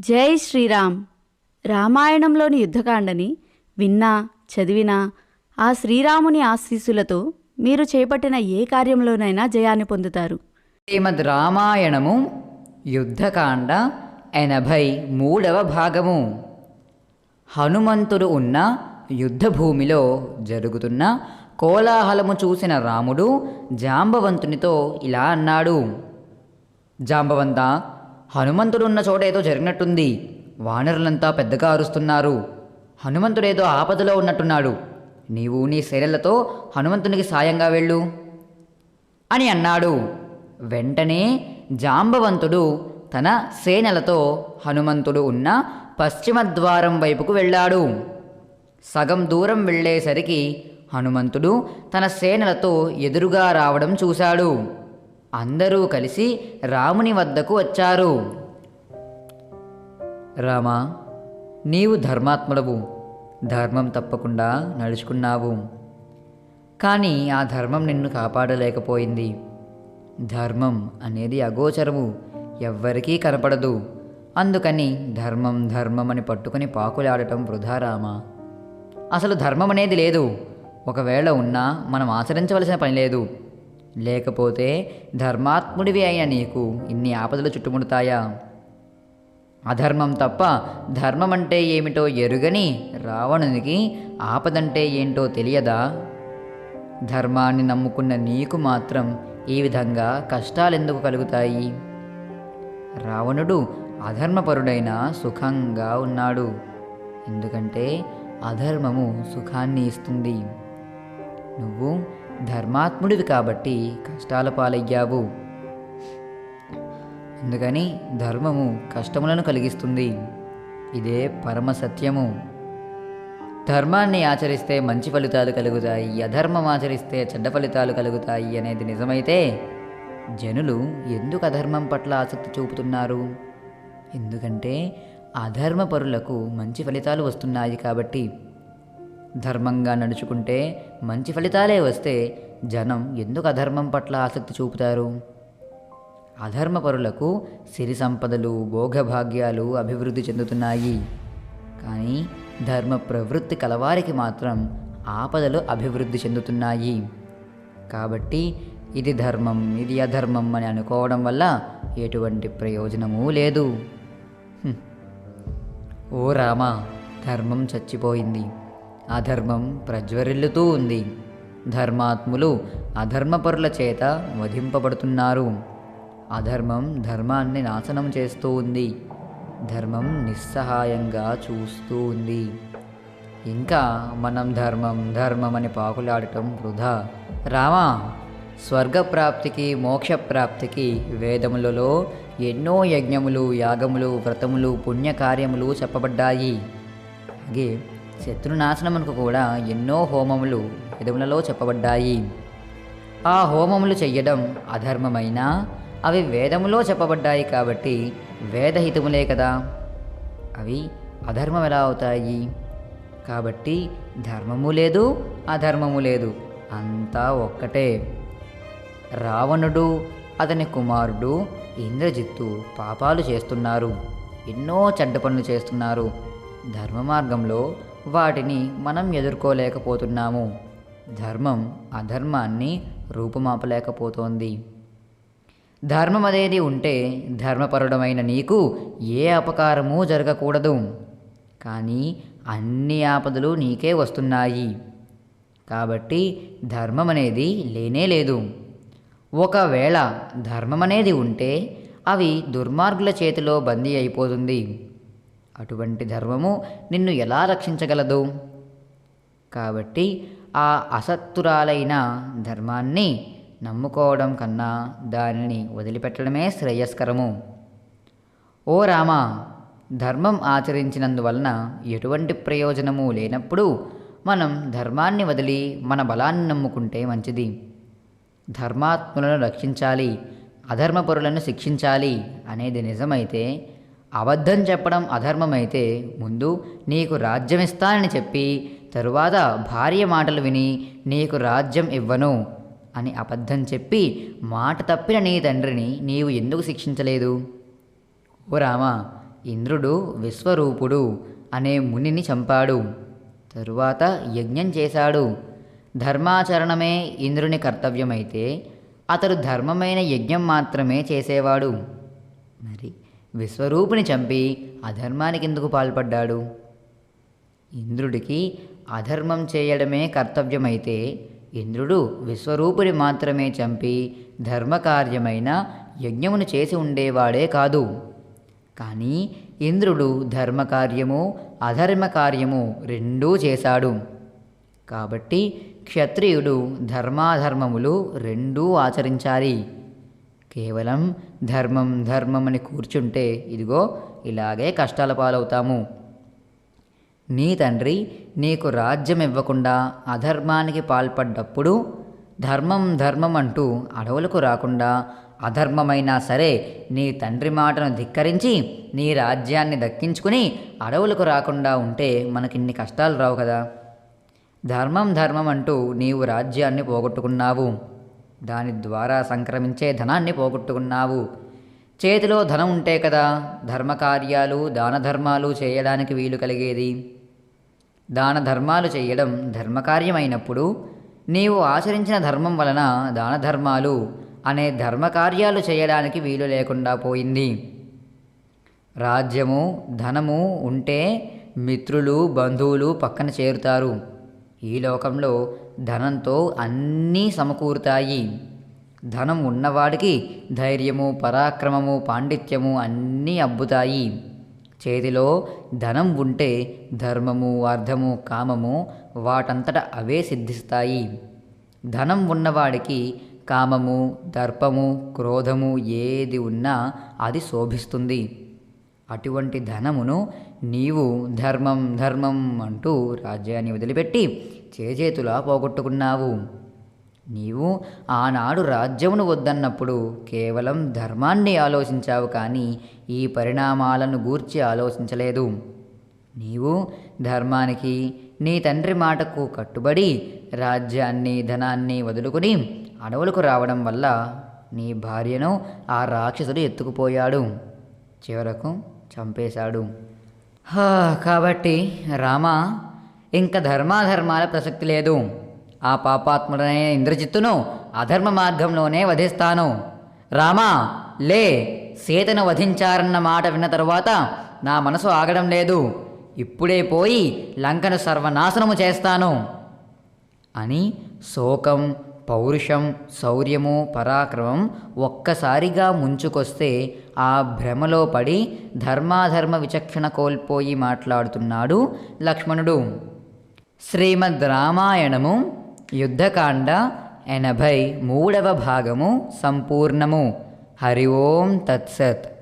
జై శ్రీరామ్. రామాయణంలోని యుద్ధకాండని విన్నా చదివినా ఆ శ్రీరాముని ఆశీస్సులతో మీరు చేపట్టిన ఏ కార్యంలోనైనా జయాన్ని పొందుతారు. శ్రీమద్ రామాయణము యుద్ధకాండ ఎనభై మూడవ భాగము. హనుమంతుడు ఉన్న యుద్ధభూమిలో జరుగుతున్న కోలాహలము చూసిన రాముడు జాంబవంతునితో ఇలా అన్నాడు. జాంబవంతా హనుమంతుడున్న చోట ఏదో జరిగినట్టుంది. వానరులంతా పెద్దగా అరుస్తున్నారు. హనుమంతుడేదో ఆపదలో ఉన్నట్టున్నాడు. నీవు నీ శైలలతో హనుమంతునికి సాయంగా వెళ్ళు. అని అన్నాడు. వెంటనే జాంబవంతుడు తన సేనలతో హనుమంతుడు ఉన్న పశ్చిమ ద్వారం వైపుకు వెళ్ళాడు. సగం దూరం వెళ్ళేసరికి హనుమంతుడు తన సేనలతో ఎదురుగా రావడం చూశాడు. అందరూ కలిసి రాముని వద్దకు వచ్చారు. రామా నీవు ధర్మాత్ముడవు. ధర్మం తప్పకుండా నడుచుకున్నావు. కానీ ఆ ధర్మం నిన్ను కాపాడలేకపోయింది. ధర్మం అనేది అగోచరము. ఎవ్వరికీ కనపడదు. అందుకని ధర్మం ధర్మం అని పట్టుకుని పాకులాడటం వృధా రామా. అసలు ధర్మం అనేది లేదు. ఒకవేళ ఉన్నా మనం ఆచరించవలసిన పని లేదు. లేకపోతే ధర్మాత్ముడివి అయిన నీకు ఇన్ని ఆపదలు చుట్టుముడతాయా? అధర్మం తప్ప ధర్మం అంటే ఏమిటో ఎరుగని రావణునికి ఆపదంటే ఏంటో తెలియదా? ధర్మాన్ని నమ్ముకున్న నీకు మాత్రం ఈ విధంగా కష్టాలెందుకు కలుగుతాయి? రావణుడు అధర్మపరుడైన సుఖంగా ఉన్నాడు. ఎందుకంటే అధర్మము సుఖాన్ని ఇస్తుంది. నువ్వు ధర్మాత్ముడివి కాబట్టి కష్టాల పాలయ్యావు. అందుకని ధర్మము కష్టములను కలిగిస్తుంది. ఇదే పరమ సత్యము. ధర్మాన్ని ఆచరిస్తే మంచి ఫలితాలు కలుగుతాయి అధర్మం ఆచరిస్తే చెడ్డ ఫలితాలు కలుగుతాయి అనేది నిజమైతే జనులు ఎందుకు అధర్మం పట్ల ఆసక్తి చూపుతున్నారు? ఎందుకంటే అధర్మపరులకు మంచి ఫలితాలు వస్తున్నాయి కాబట్టి. ధర్మంగా నడుచుకుంటే మంచి ఫలితాలే వస్తే జనం ఎందుకు అధర్మం పట్ల ఆసక్తి చూపుతారు? అధర్మపరులకు సిరి సంపదలు భోగభాగ్యాలు అభివృద్ధి చెందుతున్నాయి. కానీ ధర్మ ప్రవృత్తి కలవారికి మాత్రం ఆపదలు అభివృద్ధి చెందుతున్నాయి. కాబట్టి ఇది ధర్మం ఇది అధర్మం అని అనుకోవడం వల్ల ఎటువంటి ప్రయోజనమూ లేదు. ఓ రామా ధర్మం చచ్చిపోయింది. అధర్మం ప్రజ్వరిల్లుతూ ఉంది. ధర్మాత్ములు అధర్మపరుల చేత వధింపబడుతున్నారు. అధర్మం ధర్మాన్ని నాశనం చేస్తూ ఉంది. ధర్మం నిస్సహాయంగా చూస్తూ ఉంది. ఇంకా మనం ధర్మం ధర్మం అని పాకులాడటం వృధా. రామా స్వర్గప్రాప్తికి మోక్షప్రాప్తికి వేదములలో ఎన్నో యజ్ఞములు యాగములు వ్రతములు పుణ్యకార్యములు చెప్పబడ్డాయి. అలాగే శత్రునాశనమునకు కూడా ఎన్నో హోమములు వేదములలో చెప్పబడ్డాయి. ఆ హోమములు చెయ్యడం అధర్మమైనా? అవి వేదములో చెప్పబడ్డాయి కాబట్టి వేదహితములే కదా. అవి అధర్మం ఎలా అవుతాయి? కాబట్టి ధర్మము లేదు అధర్మము లేదు. అంతా ఒక్కటే. రావణుడు అతని కుమారుడు ఇంద్రజిత్తు పాపాలు చేస్తున్నారు. ఎన్నో చెడ్డ పనులు చేస్తున్నారు. ధర్మ మార్గంలో వాటిని మనం ఎదుర్కోలేకపోతున్నాము. ధర్మం అధర్మాన్ని రూపుమాపలేకపోతోంది. ధర్మం అనేది ఉంటే ధర్మపరుడమైన నీకు ఏ అపకారమూ జరగకూడదు. కానీ అన్ని ఆపదలు నీకే వస్తున్నాయి. కాబట్టి ధర్మం అనేది లేనే లేదు. ఒకవేళ ధర్మం అనేది ఉంటే అవి దుర్మార్గుల చేతిలో బందీ అయిపోతుంది. అటువంటి ధర్మము నిన్ను ఎలా రక్షించగలదు? కాబట్టి ఆ అసత్తురాలైన ధర్మాన్ని నమ్ముకోవడం కన్నా దానిని వదిలిపెట్టడమే శ్రేయస్కరము. ఓ రామా ధర్మం ఆచరించినందువలన ఎటువంటి ప్రయోజనము లేనప్పుడు మనం ధర్మాన్ని వదిలి మన బలాన్ని నమ్ముకుంటే మంచిది. ధర్మాత్ములను రక్షించాలి అధర్మపరులను శిక్షించాలి అనేది నిజమైతే అబద్ధం చెప్పడం అధర్మమైతే ముందు నీకు రాజ్యం ఇస్తానని చెప్పి తరువాత భార్య మాటలు విని నీకు రాజ్యం ఇవ్వను అని అబద్ధం చెప్పి మాట తప్పిన నీ తండ్రిని నీవు ఎందుకు శిక్షించలేదు? ఓ రామా ఇంద్రుడు విశ్వరూపుడు అనే మునిని చంపాడు తరువాత యజ్ఞం చేశాడు. ధర్మాచరణమే ఇంద్రుని కర్తవ్యమైతే అతడు ధర్మమైన యజ్ఞం మాత్రమే చేసేవాడు. మరి విశ్వరూపుని చంపి అధర్మానికి ఎందుకు పాల్పడ్డాడు? ఇంద్రుడికి అధర్మం చేయడమే కర్తవ్యమైతే ఇంద్రుడు విశ్వరూపుని మాత్రమే చంపి ధర్మకార్యమైన యజ్ఞమును చేసి ఉండేవాడే కాదు. కానీ ఇంద్రుడు ధర్మకార్యము అధర్మకార్యము రెండూ చేశాడు. కాబట్టి క్షత్రియుడు ధర్మాధర్మములు రెండూ ఆచరించాలి. కేవలం ధర్మం ధర్మం అని కూర్చుంటే ఇదిగో ఇలాగే కష్టాల పాలవుతాము. నీ తండ్రి నీకు రాజ్యం ఇవ్వకుండా అధర్మానికి పాల్పడ్డప్పుడు ధర్మం ధర్మం అంటూ అడవులకు రాకుండా అధర్మమైనా సరే నీ తండ్రి మాటను ధిక్కరించి నీ రాజ్యాన్ని దక్కించుకుని అడవులకు రాకుండా ఉంటే మనకిన్ని కష్టాలు రావు కదా. ధర్మం ధర్మం అంటూ నీవు రాజ్యాన్ని పోగొట్టుకున్నావు. దాని ద్వారా సంక్రమించే ధనాన్ని పోగొట్టుకున్నావు. చేతిలో ధనం ఉంటే కదా ధర్మకార్యాలు దానధర్మాలు చేయడానికి వీలు కలిగేది? దాన ధర్మాలు చేయడం ధర్మకార్యమైనప్పుడు నీవు ఆచరించిన ధర్మం వలన దాన ధర్మాలు అనే ధర్మకార్యాలు చేయడానికి వీలు లేకుండా పోయింది. రాజ్యము ధనము ఉంటే మిత్రులు బంధువులు పక్కన చేరుతారు. ఈ లోకంలో ధనంతో అన్నీ సమకూరుతాయి. ధనం ఉన్నవాడికి ధైర్యము పరాక్రమము పాండిత్యము అన్నీ అబ్బుతాయి. చేతిలో ధనం ఉంటే ధర్మము అర్థము కామము వాటంతట అవే సిద్ధిస్తాయి. ధనం ఉన్నవాడికి కామము దర్పము క్రోధము ఏది ఉన్నా అది శోభిస్తుంది. అటువంటి ధనమును నీవు ధర్మం ధర్మం అంటూ రాజ్యాన్ని వదిలిపెట్టి చేజేతులా పోగొట్టుకున్నావు. నీవు ఆనాడు రాజ్యమును వద్దన్నప్పుడు కేవలం ధర్మాన్ని ఆలోచించావు కానీ ఈ పరిణామాలను గూర్చి ఆలోచించలేదు. నీవు ధర్మానికి నీ తండ్రి మాటకు కట్టుబడి రాజ్యాన్ని ధనాన్ని వదులుకుని అడవులకు రావడం వల్ల నీ భార్యను ఆ రాక్షసుడు ఎత్తుకుపోయాడు. చివరకు చంపేశాడు. కాబట్టి రామ ఇంక ధర్మాధర్మాల ప్రసక్తి లేదు. ఆ పాపాత్ముడనే ఇంద్రజిత్తును అధర్మ మార్గంలోనే వధిస్తాను. రామా లే సీతను వధించారన్న మాట విన్న తరువాత నా మనసు ఆగడం లేదు. ఇప్పుడే పోయి లంకను సర్వనాశనము చేస్తాను. అని శోకం పౌరుషం శౌర్యము పరాక్రమం ఒక్కసారిగా ముంచుకొస్తే ఆ భ్రమలో పడి ధర్మాధర్మ విచక్షణ కోల్పోయి మాట్లాడుతున్నాడు లక్ష్మణుడు. శ్రీమద్ రామాయణము యుద్ధకాండ ఎనభై మూడవ భాగము సంపూర్ణము. హరి ఓం తత్సత్.